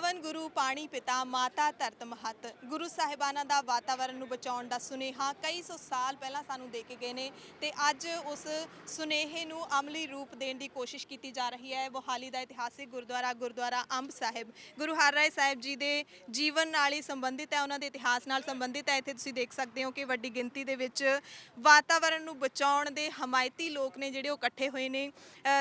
ਪਵਨ ਗੁਰੂ ਪਾਣੀ ਪਿਤਾ ਮਾਤਾ ਧਰਤ ਮਹਤ। ਗੁਰੂ ਸਾਹਿਬਾਨਾਂ ਦਾ ਵਾਤਾਵਰਣ ਨੂੰ ਬਚਾਉਣ ਦਾ ਸੁਨੇਹਾ ਕਈ ਸੌ ਸਾਲ ਪਹਿਲਾਂ ਸਾਨੂੰ ਦੇ ਕੇ ਗਏ ਨੇ ਤੇ ਅੱਜ ਉਸ ਸੁਨੇਹੇ ਨੂੰ ਅਮਲੀ ਰੂਪ ਦੇਣ ਦੀ ਕੋਸ਼ਿਸ਼ ਕੀਤੀ ਜਾ ਰਹੀ ਹੈ। ਮੋਹਾਲੀ ਦਾ ਇਤਿਹਾਸਿਕ ਗੁਰਦੁਆਰਾ ਗੁਰਦੁਆਰਾ ਅੰਬ ਸਾਹਿਬ। ਗੁਰੂ ਹਰਰਾਏ ਸਾਹਿਬ ਜੀ ਦੇ ਜੀਵਨ ਨਾਲ ਹੀ ਸੰਬੰਧਿਤ ਹੈ। ਉਹਨਾਂ ਦੇ ਇਤਿਹਾਸ ਨਾਲ ਸੰਬੰਧਿਤ ਹੈ। ਇੱਥੇ ਤੁਸੀਂ ਦੇਖ ਸਕਦੇ ਹੋ ਕਿ ਵੱਡੀ ਗਿਣਤੀ ਦੇ ਵਿੱਚ ਵਾਤਾਵਰਣ ਨੂੰ ਬਚਾਉਣ ਦੇ ਹਮਾਇਤੀ ਲੋਕ ਨੇ ਜਿਹੜੇ ਉਹ ਇਕੱਠੇ ਹੋਏ ਨੇ।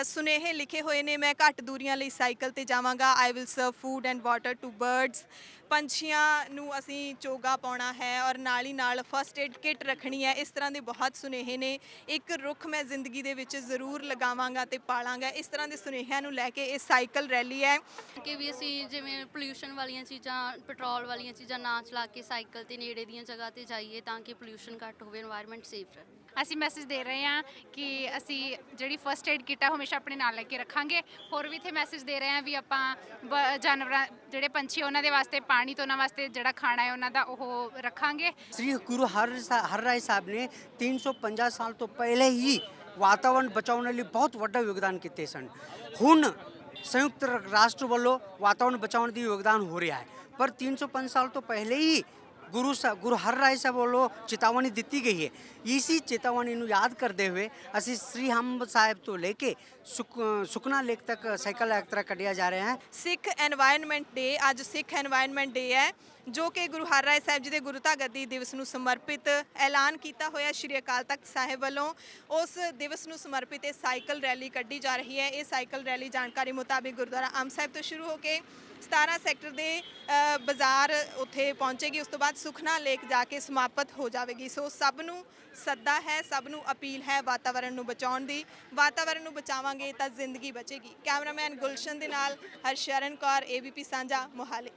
ਸੁਨੇਹੇ ਲਿਖੇ ਹੋਏ ਨੇ। ਮੈਂ ਘੱਟ ਦੂਰੀਆਂ ਲਈ ਸਾਈਕਲ ਤੇ ਜਾਵਾਂਗਾ। I will serve food and water to birds. ਪੰਛੀਆਂ ਨੂੰ ਅਸੀਂ ਚੋਗਾ ਪਾਉਣਾ ਹੈ ਔਰ ਨਾਲ ਹੀ ਨਾਲ ਫਸਟ ਏਡ ਕਿੱਟ ਰੱਖਣੀ ਹੈ। ਇਸ ਤਰ੍ਹਾਂ ਦੇ ਬਹੁਤ ਸੁਨੇਹੇ ਨੇ। ਇੱਕ ਰੁੱਖ ਮੈਂ ਜ਼ਿੰਦਗੀ ਦੇ ਵਿੱਚ ਜ਼ਰੂਰ ਲਗਾਵਾਂਗਾ ਤੇ ਪਾਲਾਂਗਾ। ਇਸ ਤਰ੍ਹਾਂ ਦੇ ਸੁਨੇਹਿਆਂ ਨੂੰ ਲੈ ਕੇ ਇਹ ਸਾਈਕਲ ਰੈਲੀ ਹੈ। ਕਿ ਵੀ ਅਸੀਂ ਜਿਵੇਂ ਪੋਲੂਸ਼ਨ ਵਾਲੀਆਂ ਚੀਜ਼ਾਂ ਪੈਟਰੋਲ ਵਾਲੀਆਂ ਚੀਜ਼ਾਂ ਨਾ ਚਲਾ ਕੇ ਸਾਈਕਲ ਤੇ ਨੇੜੇ ਦੀਆਂ ਜਗ੍ਹਾ ਤੇ ਜਾਈਏ ਤਾਂ ਕਿ ਪੋਲੂਸ਼ਨ ਘੱਟ ਹੋਵੇ এনवायरमेंट ਸੇਫ ਰਹੇ। ਅਸੀਂ ਮੈਸੇਜ ਦੇ ਰਹੇ ਹਾਂ ਕਿ ਅਸੀਂ ਜਿਹੜੀ ਫਸਟ ਏਡ ਕਿੱਟ ਹੈ ਹਮੇਸ਼ਾ ਆਪਣੇ ਨਾਲ ਲੈ ਕੇ ਰੱਖਾਂਗੇ। ਹੋਰ ਵੀ ਇੱਥੇ ਮੈਸੇਜ ਦੇ ਰਹੇ ਹਾਂ ਵੀ ਆਪਾਂ ਜਾਨਵਰਾਂ ਜਿਹੜੇ ਪੰਛੀ ਉਹਨਾਂ ਦੇ ਵਾਸਤੇ ਪਾਣੀ ਤੋਂ ਉਹਨਾਂ ਵਾਸਤੇ ਜਿਹੜਾ ਖਾਣਾ ਹੈ ਉਹਨਾਂ ਦਾ ਉਹ ਰੱਖਾਂਗੇ। ਸ੍ਰੀ ਗੁਰੂ ਹਰ ਹਰ ਰਾਏ ਸਾਹਿਬ ਨੇ 350 ਸਾਲ ਤੋਂ ਪਹਿਲੇ ਹੀ ਵਾਤਾਵਰਣ ਬਚਾਉਣ ਲਈ ਬਹੁਤ ਵੱਡਾ ਯੋਗਦਾਨ ਕੀਤੇ ਸਨ। ਹੁਣ ਸੰਯੁਕਤ ਰਾਸ਼ਟਰ ਵੱਲੋਂ ਵਾਤਾਵਰਣ ਬਚਾਉਣ ਦੀ ਯੋਗਦਾਨ ਹੋ ਰਿਹਾ ਹੈ। ਪਰ 305 ਸਾਲ ਤੋਂ ਪਹਿਲੇ ਹੀ ਗੁਰੂ ਸਾਹਿਬ ਗੁਰੂ ਹਰ ਰਾਏ ਸਾਹਿਬ ਵੱਲੋਂ ਚੇਤਾਵਨੀ ਦਿੱਤੀ ਗਈ ਹੈ। ਇਸੀ ਚੇਤਾਵਨੀ ਨੂੰ ਯਾਦ ਕਰਦੇ ਹੋਏ ਅਸੀਂ ਸ੍ਰੀ ਹੰਬ ਸਾਹਿਬ ਤੋਂ ਲੈ ਕੇ ਸੁਖਨਾ ਲੇਕ ਤੱਕ ਸਾਈਕਲ ਯਾਤਰਾ ਕੱਢਿਆ ਜਾ ਰਿਹਾ ਹੈ। ਸਿੱਖ এনवायरमेंट ਡੇ ਅੱਜ ਸਿੱਖ এনवायरमेंट ਡੇ ਹੈ, ਜੋ ਕਿ ਗੁਰੂ ਹਰ ਰਾਏ ਸਾਹਿਬ ਜੀ ਦੇ ਗੁਰਤਾ ਗੱਦੀ ਦਿਵਸ ਨੂੰ ਸਮਰਪਿਤ ਐਲਾਨ ਕੀਤਾ ਹੋਇਆ ਸ਼੍ਰੀ ਅਕਾਲ ਤਖਤ ਸਾਹਿਬ ਵੱਲੋਂ। ਉਸ ਦਿਵਸ ਨੂੰ ਸਮਰਪਿਤ ਇਹ ਸਾਈਕਲ ਰੈਲੀ ਕੱਢੀ ਜਾ ਰਹੀ ਹੈ। ਇਹ ਸਾਈਕਲ ਰੈਲੀ ਜਾਣਕਾਰੀ ਮੁਤਾਬਿਕ ਗੁਰਦੁਆਰਾ ਆਮ ਸਾਹਿਬ ਤੋਂ ਸ਼ੁਰੂ ਹੋ ਕੇ 17 ਸੈਕਟਰ ਦੇ ਬਾਜ਼ਾਰ ਉੱਥੇ ਪਹੁੰਚੇਗੀ, ਉਸ ਤੋਂ ਬਾਅਦ ਸੁਖਨਾ ਲੇਕ ਜਾ ਕੇ ਸਮਾਪਤ ਹੋ ਜਾਵੇਗੀ। ਸੋ ਸਭ ਨੂੰ ਸੱਦਾ ਹੈ, ਸਭ ਨੂੰ ਅਪੀਲ ਹੈ ਵਾਤਾਵਰਣ ਨੂੰ ਬਚਾਉਣ ਦੀ। ਵਾਤਾਵਰਣ ਨੂੰ ਬਚਾਵਾਂਗੇ ਤਾਂ ਜ਼ਿੰਦਗੀ ਬਚੇਗੀ। ਕੈਮਰਾਮੈਨ ਗੁਲਸ਼ਨ ਦੇ ਨਾਲ ਹਰਸ਼ਰਨ ਕੌਰ ਏਬੀਪੀ ਸਾਂਝਾ ਮੋਹਾਲੀ।